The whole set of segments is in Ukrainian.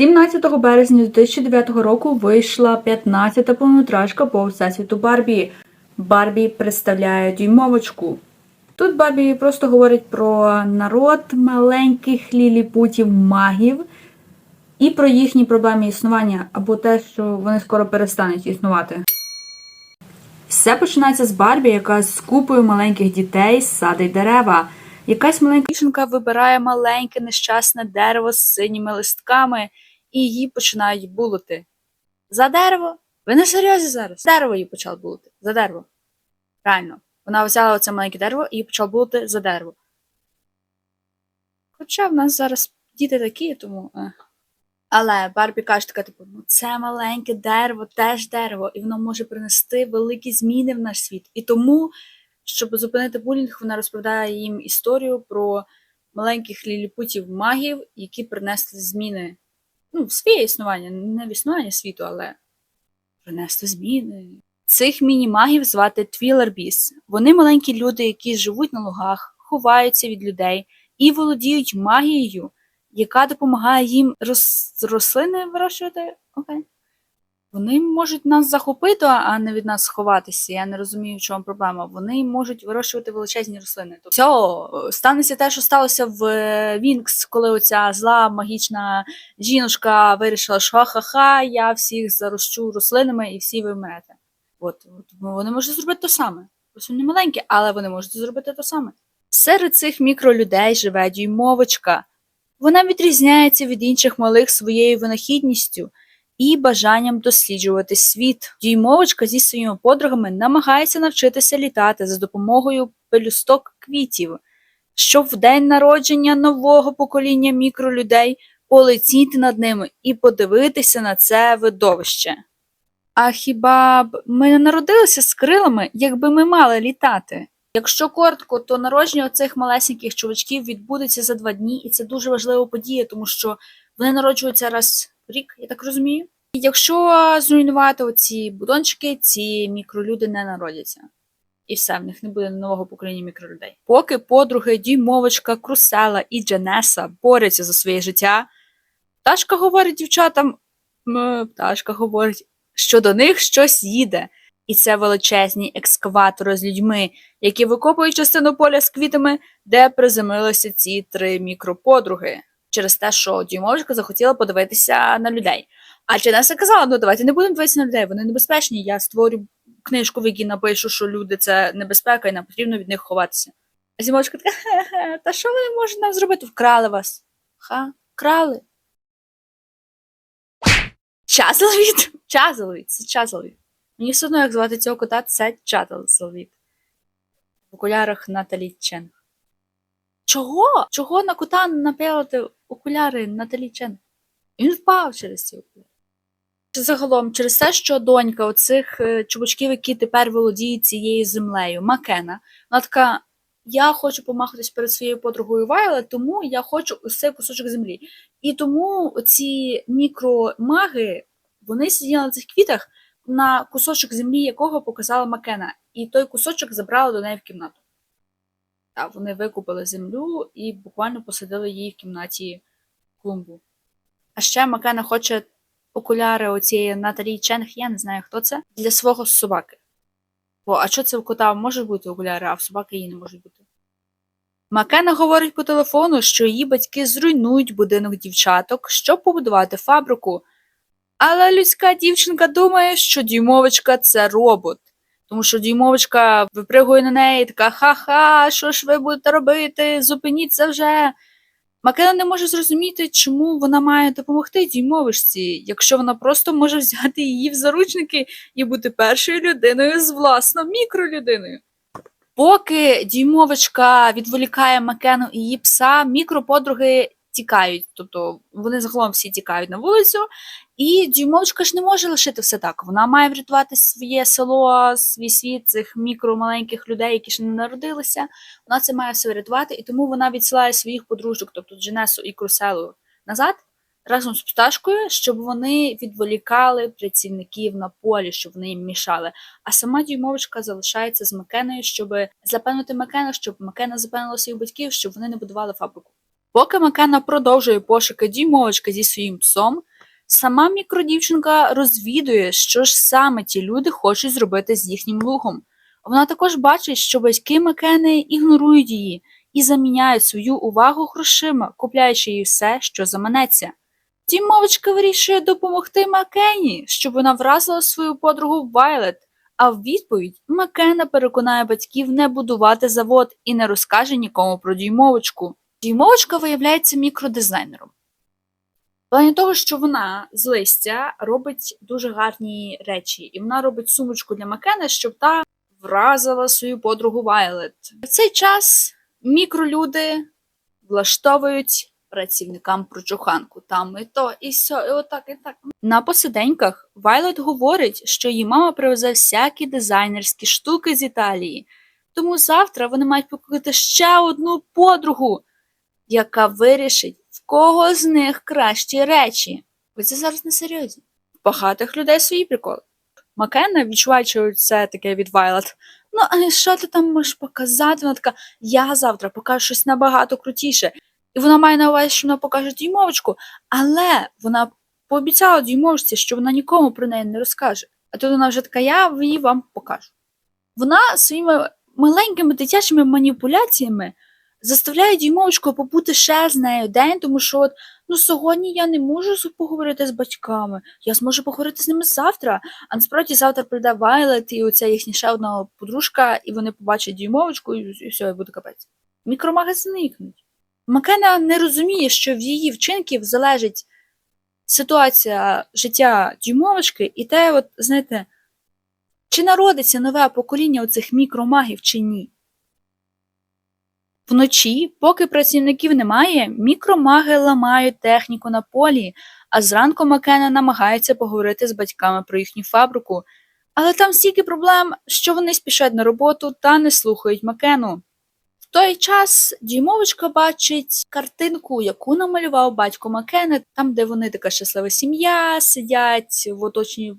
17 березня 2009 року вийшла 15-та повнометражка по всесвіту Барбі. Барбі представляє дюймовочку. Тут Барбі просто говорить про народ маленьких ліліпутів магів і про їхні проблеми існування, або те, що вони скоро перестануть існувати. Все починається з Барбі, яка з купою маленьких дітей садить дерева. Якась маленька дівчинка вибирає маленьке нещасне дерево з синіми листками, і її починають булити. За дерево? Ви не серйозні зараз? Дерево її почало булити. За дерево. Реально. Вона взяла оце маленьке дерево і почала булити за дерево. Хоча в нас зараз діти такі, тому. е. Але Барбі каже така, типу, ну це маленьке дерево, теж дерево, і воно може принести великі зміни в наш світ. І тому, щоб зупинити булінг, вона розповідає їм історію про маленьких ліліпутів магів, які принесли зміни ну, в своє існування, не в існування світу, але принести зміни. Цих міні-магів звати Твілербіс. Вони маленькі люди, які живуть на лугах, ховаються від людей і володіють магією, яка допомагає їм роз... рослини вирощувати. Окей. Вони можуть нас захопити, а не від нас сховатися. Я не розумію, в чому проблема. Вони можуть вирощувати величезні рослини. Тобто, все, станеться те, що сталося в е, Вінкс, коли оця зла магічна жіночка вирішила, що ха-ха, я всіх зарощу рослинами і всі ви. От, от вони можуть зробити те саме. Ось вони маленькі, але вони можуть зробити те саме. Серед цих мікролюдей живе дюймовочка. Вона відрізняється від інших малих своєю винахідністю і бажанням досліджувати світ. Дюймовочка зі своїми подругами намагається навчитися літати за допомогою пелюсток квітів, щоб в день народження нового покоління мікролюдей полетіти над ними і подивитися на це видовище. А хіба б ми не народилися з крилами, якби ми мали літати? Якщо коротко, то народження цих малесеньких чувачків відбудеться за два дні, і це дуже важлива подія, тому що вони народжуються раз в рік, я так розумію. Якщо зруйнувати оці будончики, ці мікролюди не народяться. І все, в них не буде нового покоління мікролюдей. Поки подруги Дюймовочка, Крусела і Джанеса борються за своє життя, пташка говорить дівчатам, пташка говорить, що до них щось їде. І це величезні екскаватори з людьми, які викопують частину поля з квітами, де приземлилися ці три мікроподруги, через те, що дюймовочка захотіла подивитися на людей. А Джанеса казала: ну давайте не будемо дивитися на людей, вони небезпечні. Я створю книжку, в якій напишу, що люди це небезпека, і нам потрібно від них ховатися. А зімочка така, та що вони можуть нам зробити? Вкрали вас. Ха, вкрали. Чазловід? Чазловід, це Чазловід. Мені все одно, як звати цього кота, це Чазловід. В окулярах Наталі Чен. Чого? Чого на кота напялити окуляри Наталі Чен? Він впав через ці окуляри. Загалом, через те, що донька оцих е, чувачків, які тепер володіють цією землею, Макена, вона така. Я хочу помахатись перед своєю подругою Вайлет, тому я хочу цей кусочок землі. І тому ці мікромаги, вони сиділи на цих квітах, на кусочок землі якого показала Макена, і той кусочок забрали до неї в кімнату. А вони викупили землю і буквально посадили її в кімнаті клумбу. А ще Макена хоче окуляри оцієї Наталі Ченг, я не знаю, хто це, для свого собаки. Бо, а що це у кота може бути окуляри, а в собаки її не можуть бути? Макена говорить по телефону, що її батьки зруйнують будинок дівчаток, щоб побудувати фабрику. Але людська дівчинка думає, що дюймовочка це робот. Тому що дюймовочка випригує на неї така ха-ха, що ж ви будете робити? Зупиніться вже. Макена не може зрозуміти, чому вона має допомогти дюймовочці, якщо вона просто може взяти її в заручники і бути першою людиною з власно мікролюдиною. Поки дюймовочка відволікає Макену і її пса, мікроподруги тікають. Тобто вони загалом всі тікають на вулицю, і дюймовочка ж не може лишити все так. Вона має врятувати своє село, свій світ цих мікромаленьких людей, які ще не народилися. Вона це має все врятувати, і тому вона відсилає своїх подружок, тобто Дженесу і Круселу, назад разом з пташкою, щоб вони відволікали працівників на полі, щоб вони їм мішали. А сама дюймовочка залишається з Макеною, щоб запевнити Макена, щоб Макена запевнила своїх батьків, щоб вони не будували фабрику. Поки Макена продовжує пошуки дюймовочки зі своїм псом, Сама мікродівчинка розвідує, що ж саме ті люди хочуть зробити з їхнім лугом. Вона також бачить, що батьки Макени ігнорують її і заміняють свою увагу грошима, купляючи їй все, що заманеться. Тім мовочка вирішує допомогти Макені, щоб вона вразила свою подругу Вайлет, а в відповідь Макена переконає батьків не будувати завод і не розкаже нікому про дюймовочку. Дюймовочка виявляється мікродизайнером. Плані того, що вона з листя робить дуже гарні речі, і вона робить сумочку для Макена, щоб та вразила свою подругу Вайлет. В цей час мікролюди влаштовують працівникам прочуханку. Там і то, і сьо, і отак, і так. На посиденьках Вайлет говорить, що її мама привезе всякі дизайнерські штуки з Італії. Тому завтра вони мають покликати ще одну подругу, яка вирішить, кого з них кращі речі. Ви це зараз не серйозні. В багатих людей свої приколи. Макена відчуває, що це таке від Вайлет. Ну, а що ти там можеш показати? Вона така, я завтра покажу щось набагато крутіше. І вона має на увазі, що вона покаже дюймовочку, але вона пообіцяла дюймовочці, що вона нікому про неї не розкаже. А тут вона вже така, я її вам покажу. Вона своїми маленькими дитячими маніпуляціями заставляє дюймовочку побути ще з нею день, тому що от, ну сьогодні я не можу поговорити з батьками, я зможу поговорити з ними завтра. А насправді завтра прийде Вайлет і оця їхня ще одна подружка, і вони побачать дюймовочку, і, все, і буде капець. Мікромаги зникнуть. Макена не розуміє, що в її вчинків залежить ситуація життя дюймовочки, і те, от, знаєте, чи народиться нове покоління оцих мікромагів, чи ні. Вночі, поки працівників немає, мікромаги ламають техніку на полі, а зранку Макена намагається поговорити з батьками про їхню фабрику. Але там стільки проблем, що вони спішать на роботу та не слухають Макену. В той час дюймовочка бачить картинку, яку намалював батько Макени, там, де вони така щаслива сім'я, сидять в оточенні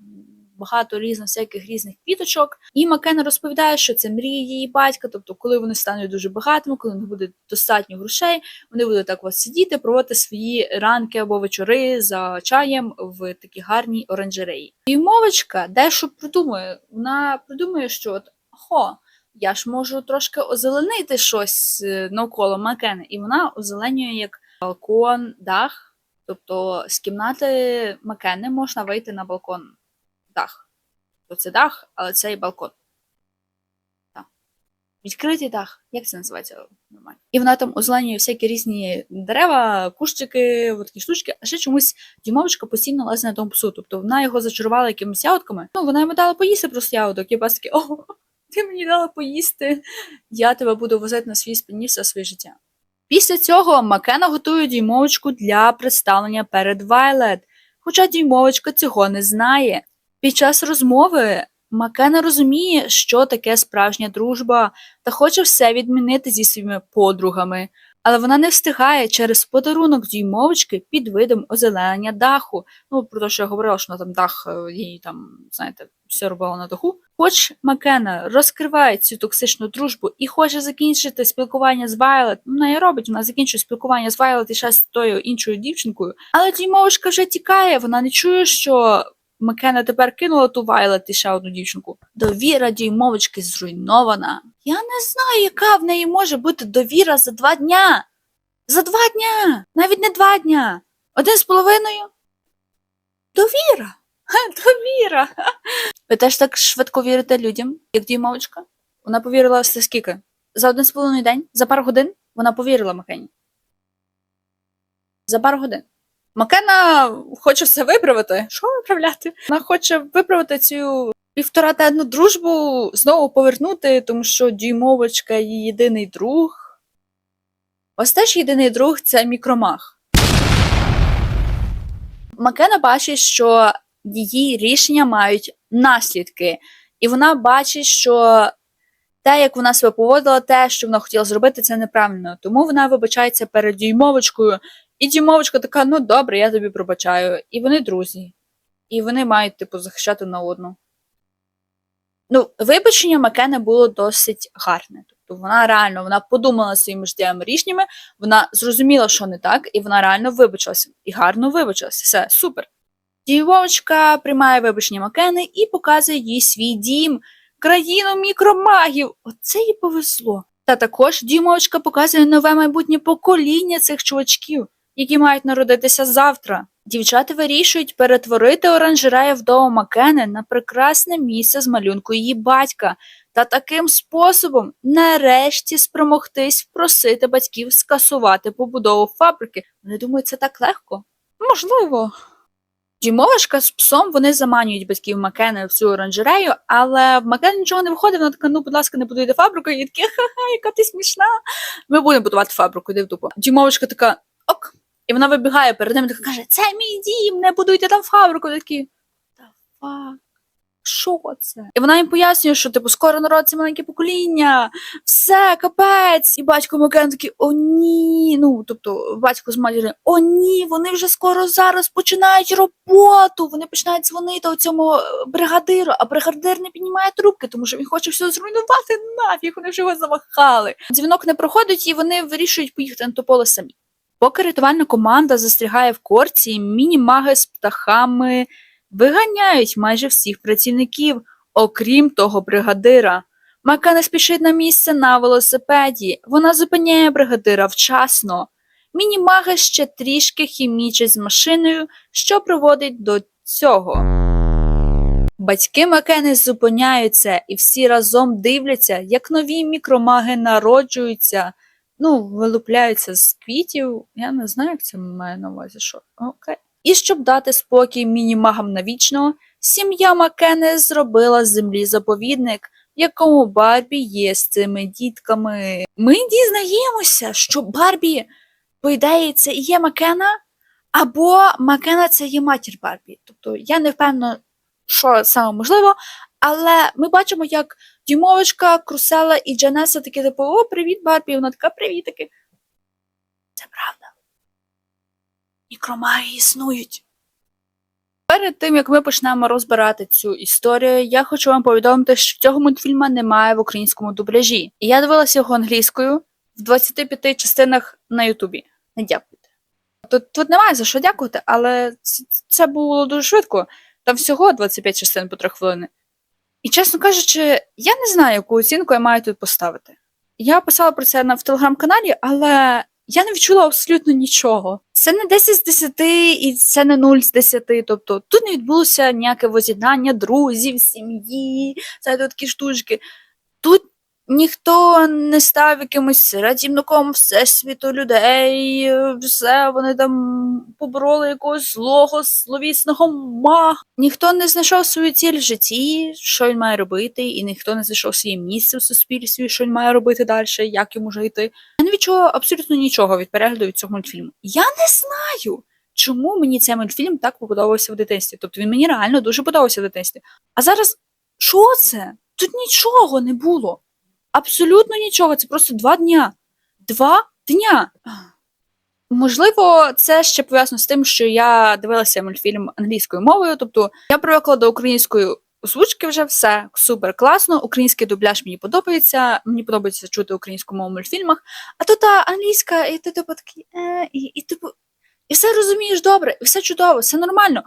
багато різних всяких різних квіточок. І Макена розповідає, що це мрії її батька. Тобто, коли вони стануть дуже багатими, коли них буде достатньо грошей, вони будуть так от сидіти, проводити свої ранки або вечори за чаєм в такій гарній оранжереї. І мовочка дещо придумує. Вона придумує, що от хо. Я ж можу трошки озеленити щось е, навколо Макени, і вона озеленює як балкон, дах. Тобто з кімнати Макени можна вийти на балкон дах. То це дах, але це і балкон. Так. Відкритий дах. Як це називається нормально? І вона там озеленює всякі різні дерева, кущики, такі штучки, а ще чомусь дімовочка постійно лазить на тому псу. Тобто вона його зачарувала якимись ягодками. Ну, вона йому дала поїсти просто ягодок, і такий, о, ти мені дала поїсти, я тебе буду возити на свій спині все своє життя. Після цього Макена готує діймовочку для представлення перед Вайлет, хоча діймовочка цього не знає. Під час розмови Макена розуміє, що таке справжня дружба, та хоче все відмінити зі своїми подругами, але вона не встигає через подарунок дюймовочки під видом озеленення даху. Ну, про те, що я говорила, що на там дах е, їй там, знаєте, все робила на даху. Хоч Макена розкриває цю токсичну дружбу і хоче закінчити спілкування з Вайлет, ну, вона і робить, вона закінчує спілкування з Вайлет і ще з тою іншою дівчинкою, але дюймовочка вже тікає, вона не чує, що Макена тепер кинула ту Вайлет і ще одну дівчинку. Довіра дюймовочки зруйнована. Я не знаю, яка в неї може бути довіра за два дня. За два дня! Навіть не два дня. Один з половиною. Довіра. Довіра. Ви теж так швидко вірите людям, як дюймовочка? Вона повірила все скільки? За один з половиною день? За пару годин? Вона повірила Макені. За пару годин. Макена хоче все виправити. Що виправляти? Вона хоче виправити цю півторатенну дружбу, знову повернути, тому що дюймовочка її єдиний друг. Ось теж єдиний друг це мікромах. Макена бачить, що її рішення мають наслідки, і вона бачить, що те, як вона себе поводила, те, що вона хотіла зробити, це неправильно. Тому вона вибачається перед дюймовочкою, і дюймовочка така, ну добре, я тобі пробачаю. І вони друзі. І вони мають, типу, захищати на одну. Ну, вибачення Макена було досить гарне. Тобто вона реально вона подумала своїми життєвими рішеннями, вона зрозуміла, що не так, і вона реально вибачилася. І гарно вибачилася. Все, супер. Дівочка приймає вибачення Макени і показує їй свій дім, країну мікромагів. Оце їй повезло. Та також Дімовочка показує нове майбутнє покоління цих чувачків, які мають народитися завтра. Дівчата вирішують перетворити оранжерею вдома Макени на прекрасне місце з малюнку її батька, та таким способом нарешті спромогтись впросити батьків скасувати побудову фабрики. Вони думають, це так легко? Можливо. Дімовишка з псом вони заманюють батьків Макени в цю оранжерею, але в Макен нічого не виходить, вона така, ну, будь ласка, не будуйте фабрику, і такі, ха-ха, яка ти смішна. Ми будемо будувати фабрику, йди в дупу. Дімовишка така. І вона вибігає перед ним і каже: Це мій дім, не будуйте там фабрику. Такі. Та фак. Що це? І вона їм пояснює, що типу скоро народиться маленьке покоління, все, капець. І батько Макен такий, о ні. Ну, тобто, батько з матір'ю, о ні, вони вже скоро зараз починають роботу. Вони починають дзвонити у цьому е, бригадиру, а бригадир не піднімає трубки, тому що він хоче все зруйнувати нафіг, вони вже його замахали. Дзвінок не проходить, і вони вирішують поїхати на то поле самі. Поки рятувальна команда застрягає в корці, міні-маги з птахами виганяють майже всіх працівників, окрім того бригадира. Мака не спішить на місце на велосипеді. Вона зупиняє бригадира вчасно. Міні-маги ще трішки хімічать з машиною, що приводить до цього. Батьки Макени зупиняються і всі разом дивляться, як нові мікромаги народжуються, ну, вилупляються з квітів. Я не знаю, як це має на увазі, що. Окей. І щоб дати спокій мінімагам навічно, сім'я Макени зробила з землі заповідник, в якому Барбі є з цими дітками. Ми дізнаємося, що Барбі, по ідеї, це і є Макена, або Макена це є матір Барбі. Тобто я не впевнена, що саме можливо, але ми бачимо, як Дімовочка, Крусела і Джанеса такі типу, о, привіт, Барбі, вона така привіт таки. Це правда. Мікромаги існують. Перед тим як ми почнемо розбирати цю історію, я хочу вам повідомити, що цього мультфільма немає в українському дубляжі. І я дивилася його англійською в 25 частинах на Ютубі. Не дякуйте. Тут, тут немає за що дякувати, але це, це було дуже швидко. Там всього 25 частин по 3 хвилини. І чесно кажучи, я не знаю, яку оцінку я маю тут поставити. Я писала про це на в телеграм-каналі, але я не відчула абсолютно нічого. Це не 10 з 10 і це не 0 з 10. Тобто тут не відбулося ніяке воз'єднання друзів, сім'ї, це такі штучки. Ніхто не став якимось рятівником всесвіту людей, все, вони там побороли якогось злого, зловісного мага. Ніхто не знайшов свою ціль в житті, що він має робити, і ніхто не знайшов своє місце в суспільстві, що він має робити далі, як йому жити. Я не відчула абсолютно нічого від перегляду від цього мультфільму. Я не знаю, чому мені цей мультфільм так подобався в дитинстві. Тобто він мені реально дуже подобався в дитинстві. А зараз що це? Тут нічого не було. Абсолютно нічого. Це просто два дня. Два дня. Можливо, це ще пов'язано з тим, що я дивилася мультфільм англійською мовою, тобто я привикла до української озвучки вже все супер класно. Український дубляж мені подобається. Мені подобається чути українську мову в мультфільмах. А тут а, англійська, і ти типу такий, е, і, і типу, і все розумієш добре, і все чудово, все нормально.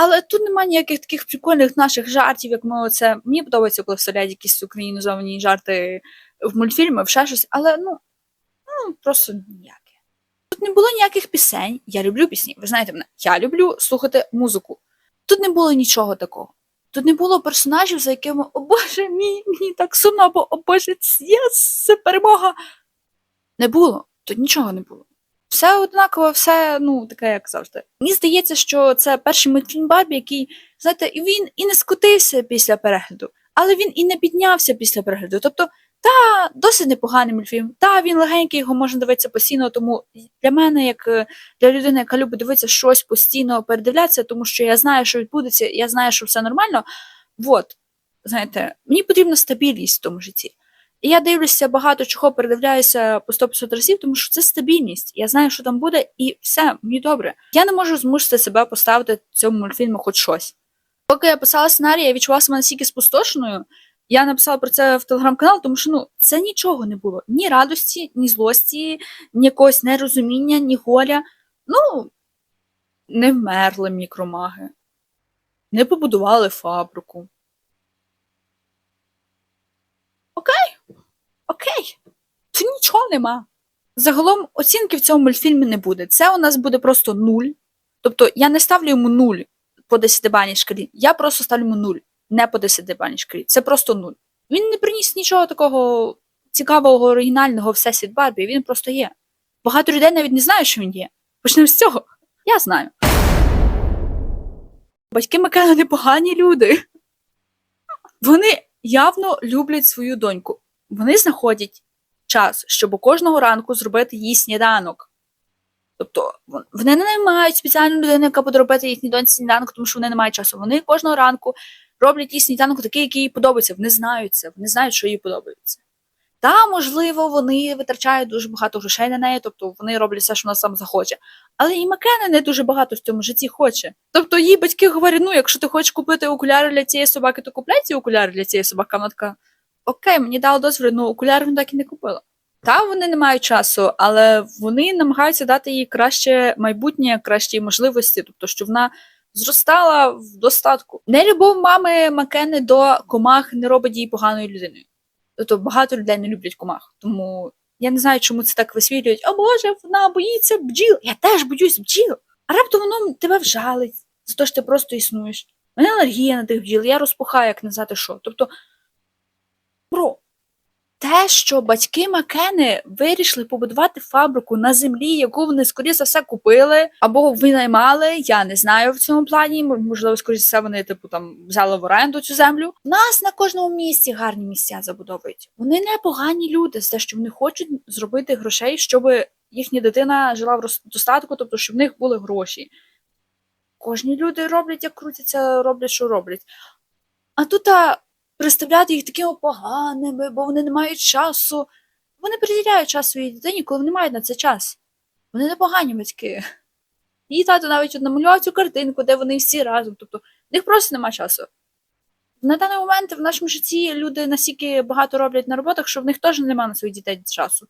Але тут немає ніяких таких прикольних наших жартів, як ми оце. Мені подобається, коли вставляють якісь українізовані жарти в мультфільми, в ще щось, але ну, ну просто ніяке. Тут не було ніяких пісень. Я люблю пісні. Ви знаєте мене, я люблю слухати музику. Тут не було нічого такого. Тут не було персонажів, за якими, о Боже мій, мені так сумно, або о Боже, це перемога. Не було. Тут нічого не було. Все однаково, все, ну, таке, як завжди. Мені здається, що це перший мультфільм Барбі, який, знаєте, він і не скотився після перегляду, але він і не піднявся після перегляду. Тобто, та, досить непоганий мультфільм. Та, він легенький, його можна дивитися постійно, тому для мене, як е, для людини, яка любить дивитися щось постійно передивлятися, тому що я знаю, що відбудеться, я знаю, що все нормально. От, знаєте, мені потрібна стабільність в тому житті. І я дивлюся багато чого передивляюся по 100-500 разів, тому що це стабільність. Я знаю, що там буде, і все, мені добре. Я не можу змусити себе поставити цьому мультфільму хоч щось. Поки я писала сценарій, я відчувала себе настільки спустошеною. Я написала про це в телеграм-канал, тому що ну це нічого не було. Ні радості, ні злості, ні якогось нерозуміння, ні горя. Ну, не вмерли мікромаги. не побудували фабрику. Окей, окей, то нічого нема. Загалом оцінки в цьому мультфільмі не буде. Це у нас буде просто нуль. Тобто я не ставлю йому нуль по 10-бальній шкалі, я просто ставлю йому нуль, не по 10-бальній шкалі. Це просто нуль. Він не приніс нічого такого цікавого, оригінального всесвіт Барбі, він просто є. Багато людей навіть не знають, що він є. Почнемо з цього. Я знаю. Батьки Макена непогані люди. Вони явно люблять свою доньку. Вони знаходять час, щоб кожного ранку зробити їй сніданок. Тобто вони не наймають спеціальну людину, яка буде робити їхній доньці сніданок, тому що вони не мають часу. Вони кожного ранку роблять їй сніданок такий, який їй подобається. Вони знають це, вони знають, що їй подобається. Та, можливо, вони витрачають дуже багато грошей на неї, тобто вони роблять все, що вона сам захоче. Але і Макена не дуже багато в цьому житті хоче. Тобто їй батьки говорять: ну, якщо ти хочеш купити окуляри для цієї собаки, то купляй ці окуляри для цієї собаки. Вона така, окей, мені дали дозвіл, ну окуляри він так і не купила. Та вони не мають часу, але вони намагаються дати їй краще майбутнє, кращі можливості, тобто, щоб вона зростала в достатку. Нелюбов мами Макени до комах не робить її поганою людиною. Тобто багато людей не люблять комах. Тому я не знаю, чому це так висвітлюють. О Боже, вона боїться бджіл. Я теж боюсь бджіл. А раптом воно тебе вжалить, за те, що ти просто існуєш. У мене алергія на тих бджіл, я розпухаю, як не знати що. Тобто, бро, те, що батьки Макени вирішили побудувати фабрику на землі, яку вони, скоріше за все, купили або винаймали, я не знаю в цьому плані. Можливо, скоріше за все, вони типу там взяли в оренду цю землю. Нас на кожному місці гарні місця забудовують. Вони не погані люди, з те, що вони хочуть зробити грошей, щоб їхня дитина жила в достатку, тобто щоб в них були гроші. Кожні люди роблять, як крутяться, роблять, що роблять. А тут представляти їх такими поганими, бо вони не мають часу. Вони приділяють час своїй дитині, коли вони мають на це час. Вони не погані батьки. Її тато навіть намалював цю картинку, де вони всі разом. Тобто, в них просто немає часу. На даний момент в нашому житті люди настільки багато роблять на роботах, що в них теж немає на своїх дітей часу.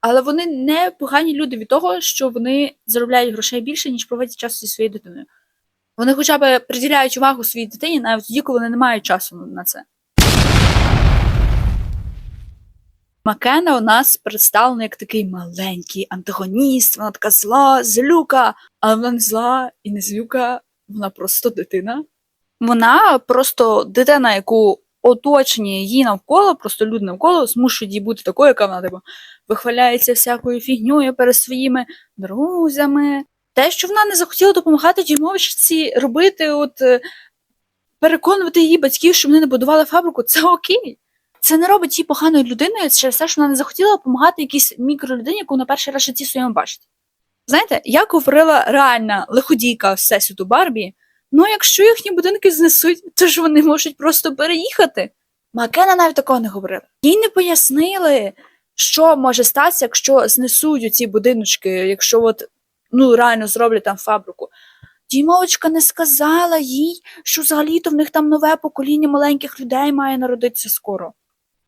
Але вони не погані люди від того, що вони заробляють грошей більше, ніж проводять час зі своєю дитиною. Вони хоча б приділяють увагу своїй дитині навіть тоді, коли вони не мають часу на це. Макена у нас представлена як такий маленький антагоніст, вона така зла, злюка, але вона не зла і не злюка, вона просто дитина. Вона просто дитина, яку оточення її навколо, просто люди навколо змушують її бути такою, яка вона типу, вихваляється всякою фігньою перед своїми друзями. Те, що вона не захотіла допомагати Дімовичці робити, от е, переконувати її батьків, щоб вони не будували фабрику, це окей. Це не робить її поганою людиною через те, що вона не захотіла допомагати якійсь мікролюдині, яку на перший раз житті своєму бачить. Знаєте, як говорила реальна лиходійка Всесвіту Барбі, ну якщо їхні будинки знесуть, то ж вони можуть просто переїхати. Макена навіть такого не говорила. Їй не пояснили, що може статися, якщо знесуть ці будиночки, якщо от ну реально зроблять там фабрику. Дімовочка не сказала їй, що взагалі-то в них там нове покоління маленьких людей має народитися скоро.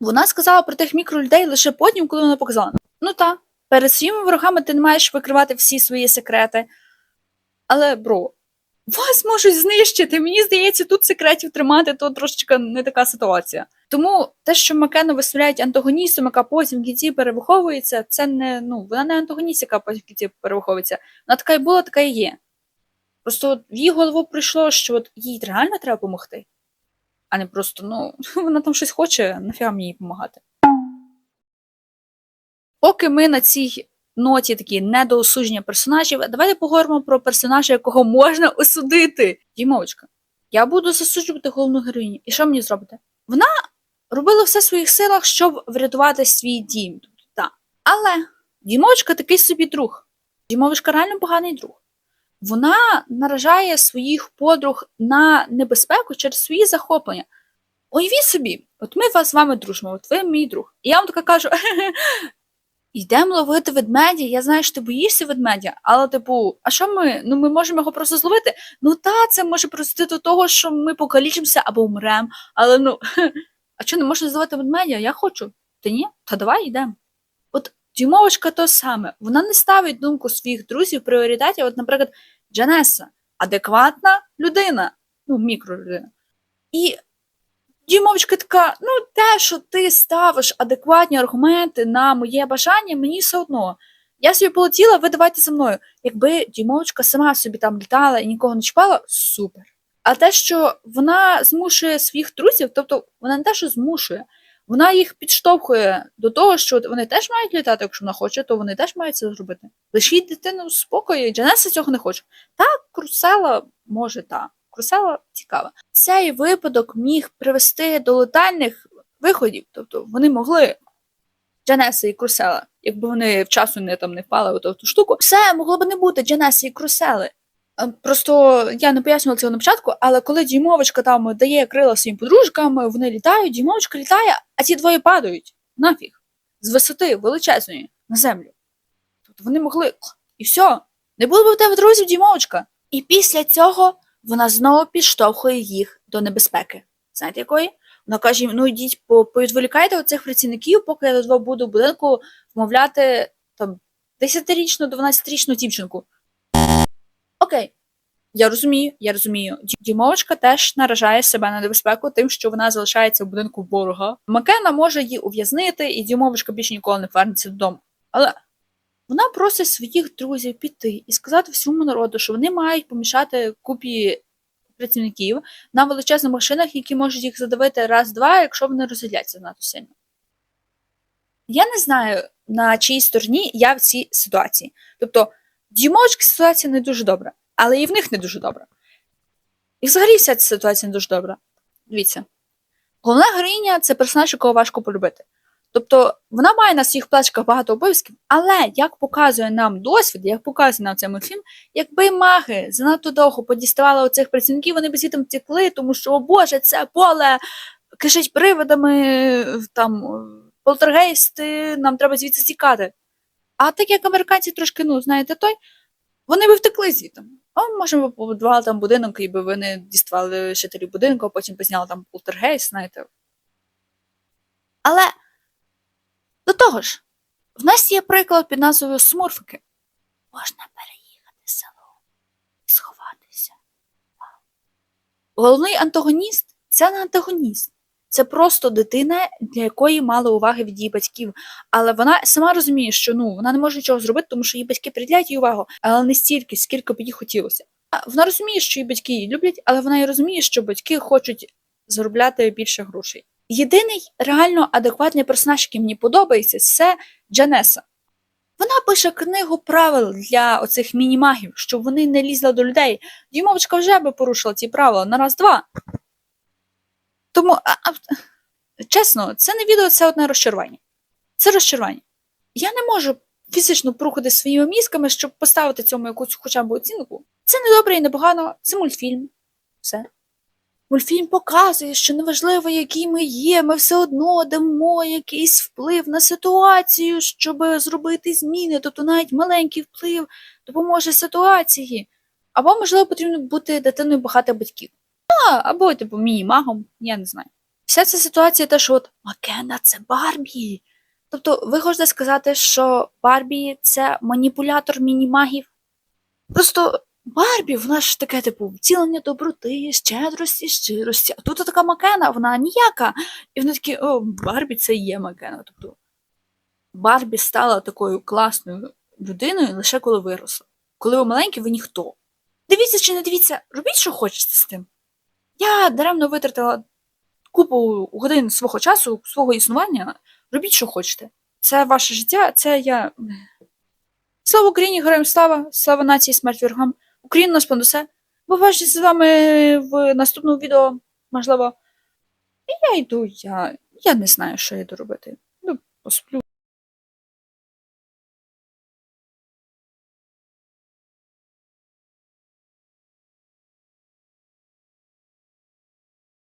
Вона сказала про тих мікролюдей лише потім, коли вона показала. Ну та, перед своїми ворогами ти не маєш викривати всі свої секрети. Але, бро, вас можуть знищити. Мені здається, тут секретів тримати, то трошечки не така ситуація. Тому те, що Макену виставляють антагоністом, яка потім в кінці перевиховується, це не ну, вона не антагоніст, яка потім в кінці перевиховується. Вона така й була, така і є. Просто от в її голову прийшло, що от їй реально треба допомогти, а не просто, ну, вона там щось хоче, нафіга мені їй допомагати. Поки ми на цій ноті такі недоосудження персонажів, давайте поговоримо про персонажа, якого можна осудити. Дімовочка, я буду засуджувати головну героїню. І що мені зробите? Вона робила все в своїх силах, щоб врятувати свій дім. Та. Але Дімовочка такий собі друг. Дімовочка реально поганий друг. Вона наражає своїх подруг на небезпеку через свої захоплення. Уявіть собі, от ми вас з вами дружимо, от ви мій друг. І я вам така кажу: йдемо ловити ведмедя. Я знаю, що ти боїшся ведмедя, але, типу, а що ми? Ну, ми можемо його просто зловити. Ну та, це може призвести до того, що ми покалічимося або вмремо. Але ну, а що не можна зловити ведмедя? Я хочу. Ти ні? Та давай йдемо. От Дюймовочка то саме. Вона не ставить думку своїх друзів в пріоритеті. От, наприклад, Джанеса адекватна людина. ну, мікролюдина. І Дімовочка така: ну, те, що ти ставиш адекватні аргументи на моє бажання, мені все одно. Я собі полетіла, ви давайте за мною. Якби Дімовочка сама собі там літала і нікого не чіпала, супер. А те, що вона змушує своїх друзів, тобто вона не те, що змушує, вона їх підштовхує до того, що вони теж мають літати, якщо вона хоче, то вони теж мають це зробити. Лишіть дитину в спокої, Джанеса цього не хоче. Так, Крусела може так. Крусела цікава. Цей випадок міг привести до летальних виходів, тобто вони могли. Джанеса і Крусела, якби вони вчасно не там не впали у ту штуку, все могло б не бути Джанеси і Крусели. Е, Просто я не пояснювала цього на початку, але коли Дімовочка там дає крила своїм подружкам, вони літають, Дімовочка літає, а ті двоє падають нафіг з висоти величезної на землю. Тобто вони могли і все, не було б в тебе друзів, Дімовочка. І після цього вона знову підштовхує їх до небезпеки. Знаєте якої? Вона каже: ну йдіть, по- повідволікайте оцих працівників, поки я тут буду в будинку вмовляти там 10-річну, 12-річну дівчинку. Окей, я розумію, я розумію. Ді- Дімовочка теж наражає себе на небезпеку тим, що вона залишається в будинку ворога. Макена може її ув'язнити, і Дімовочка більше ніколи не повернеться додому. Але вона просить своїх друзів піти і сказати всьому народу, що вони мають помішати купі працівників на величезних машинах, які можуть їх задавити раз-два, якщо вони розгляляться занадто сильно. Я не знаю, на чиїй стороні я в цій ситуації. Тобто, дімочки ситуація не дуже добра, але і в них не дуже добра. І взагалі вся ця ситуація не дуже добра. Дивіться. Головна героїня це персонаж, якого важко полюбити. Тобто вона має на своїх плечках багато обов'язків, але як показує нам досвід, як показує нам цей мультфільм, якби маги занадто довго подіставали оцих працівників, вони б звідти втекли, тому що, о Боже, це поле кишить привидами, там полтергейсти, нам треба звідси тікати. А так як американці трошки, ну, знаєте, той, вони би втекли звідти. О, може, ми побудували там будинок, і би вони діставали жителів будинку, а потім би зняли там полтергейст, знаєте. Але того ж, в нас є приклад під назвою Смурфики. Можна переїхати село і сховатися. Головний антагоніст це не антагоніст. Це просто дитина, для якої мало уваги від її батьків. Але вона сама розуміє, що ну вона не може нічого зробити, тому що її батьки приділяють їй увагу, але не стільки, скільки б їй хотілося. Вона розуміє, що її батьки її люблять, але вона і розуміє, що батьки хочуть заробляти більше грошей. Єдиний реально адекватний персонаж, який мені подобається, це Джанеса. Вона пише книгу правил для оцих мінімагів, щоб вони не лізли до людей. Дімовочка вже би порушила ці правила на раз-два. Тому, а, а, чесно, це не відео, це одне розчарування. Це розчарування. Я не можу фізично порухати своїми мізками, щоб поставити цьому якусь хоча б оцінку. Це не добре і не погано, це мультфільм. Все. Мультфільм показує, що неважливо, які ми є, ми все одно дамо якийсь вплив на ситуацію, щоб зробити зміни, тобто навіть маленький вплив допоможе ситуації. Або, можливо, потрібно бути дитиною багато батьків. Ну, або, типу, міні-магом, я не знаю. Вся ця ситуація те, що от Макена це Барбі. Тобто, ви хочете сказати, що Барбі це маніпулятор міні-магів? Просто Барбі, вона ж таке, типу, втілення доброти, щедрості, щирості. А тут така Макена, вона ніяка. І вони такі, о, Барбі це є Макена. Тобто Барбі стала такою класною людиною лише коли виросла. Коли ви маленькі, ви ніхто. Дивіться чи не дивіться, робіть, що хочете з тим. Я даремно витратила купу годин свого часу, свого існування. Робіть, що хочете. Це ваше життя, це я. Слава Україні, героям слава, слава нації, смерть ворогам. Україна нас понад усе. Побачимося з вами в наступному відео, можливо. І я йду, я, я не знаю, що я йду робити. Ну, посплю.